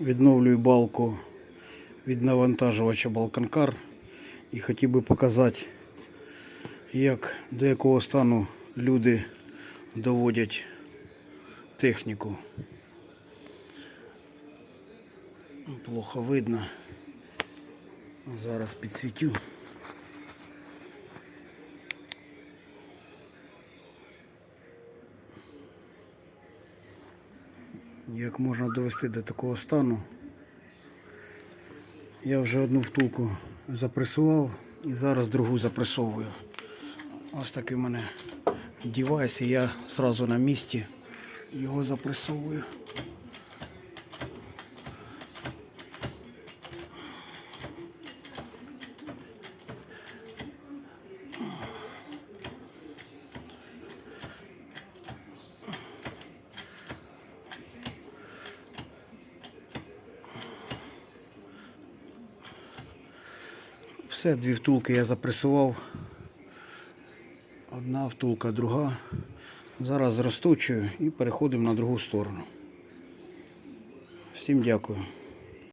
Відновлюю балку від навантажувача Балканкар і хотів би показати, як до якого стану люди доводять техніку. Плохо видно. Зараз підсвітю. Як можна довести до такого стану? Я вже одну втулку запресував і зараз другу запресовую. Ось такий в мене девайс, і я одразу на місці його запресовую. Все, дві втулки я запресував. Одна втулка, друга. Зараз розточую і переходимо на другу сторону. Всім дякую.